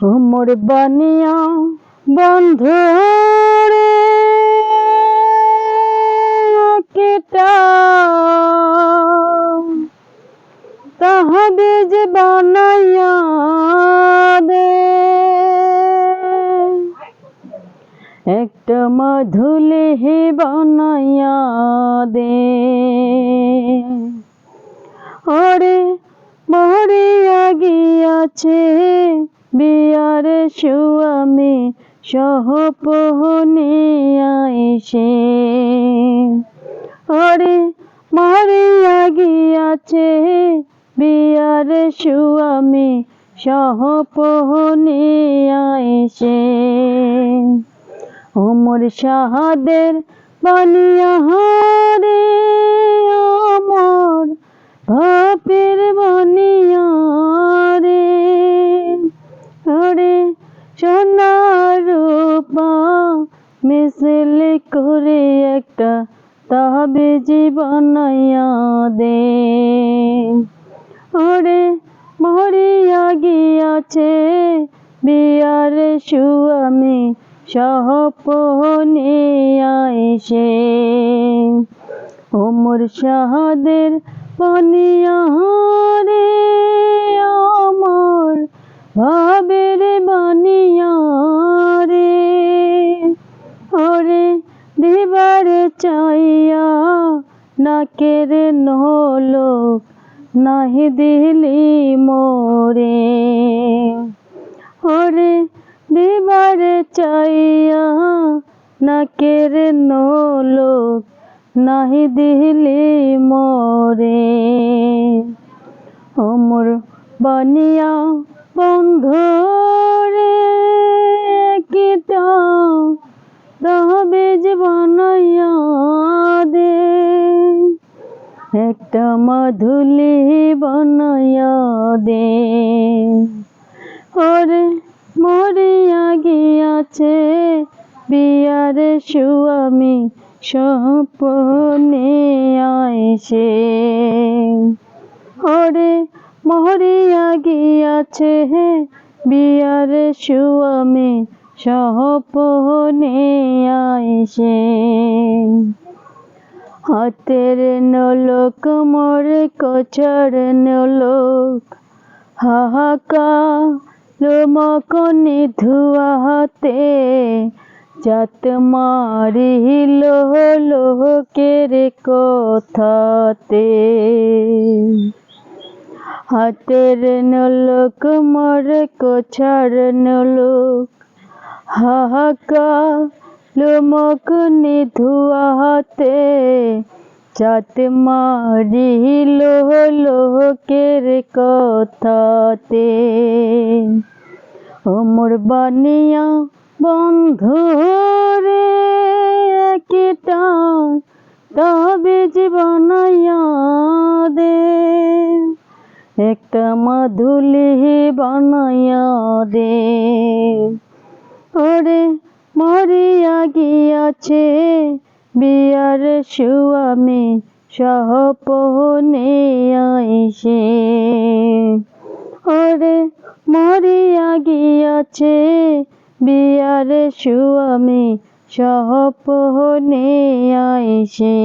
মোর বানিয়া বন্ধু রে কেটা তাহাদের যে বানাইয়া দে একটা মধুলে হে বানাইয়া দে ওরে মরিয়া গিয়াছে বিয়ারে সুয়ামী সহপহনে আইসে ওরে মরিয়া গিয়াছে বিয়ারে সুয়ামী সহপহনে আইসে ওমর শাহাদের বানিয়া রে অমর ভাপের বানিয়া মিছিল করে একটা তাবিজি বানাইয়া দে ওরে মরিয়া গিয়াছে, বিয়ার সুয়ামী সহপনে আইসে ওমর শাহাদের পানিয়া দিবার চাইয়া, নাকের নলোক নাহি দিলি মোরে। ওরে দিবার চাইয়া, নাকের নলোক নাহি দিলি মোরে। অমর বানিয়া বন্ধু রে কিটা দহবেজ বানাইয়া দে একটা মধুলি বানাইয়া দে ওরে মরিয়া গিয়াছে বিয়ারে সুয়ামী স্বপনে আইসে ওরে মরিয়া গিয়াছে বিয়ারে সুয়ামী সহপনে আইসে হাতের নলোক, মোর কচর নলোক হাহাকা লোমকনি ধুয়া হাতে, জাত মারিল লোকের কথাতে। হাতের নলোক, মোর কছার নলোক হাহাকা লোমক নিধুয়া হাতে চাত মারিল লোকের কথাতে। ওমর বানিয়া বন্ধু রে কিটা তবে জীবনাইয়া দে একটা মাধুলি বানাইয়া দে ওরে মরিয়া গিয়াছে বিয়ার সুয়ামী পোহনে আইসে ওরে মরিয়া গিয়াছে। বিয়ার সুয়ামী পোহনে আইসে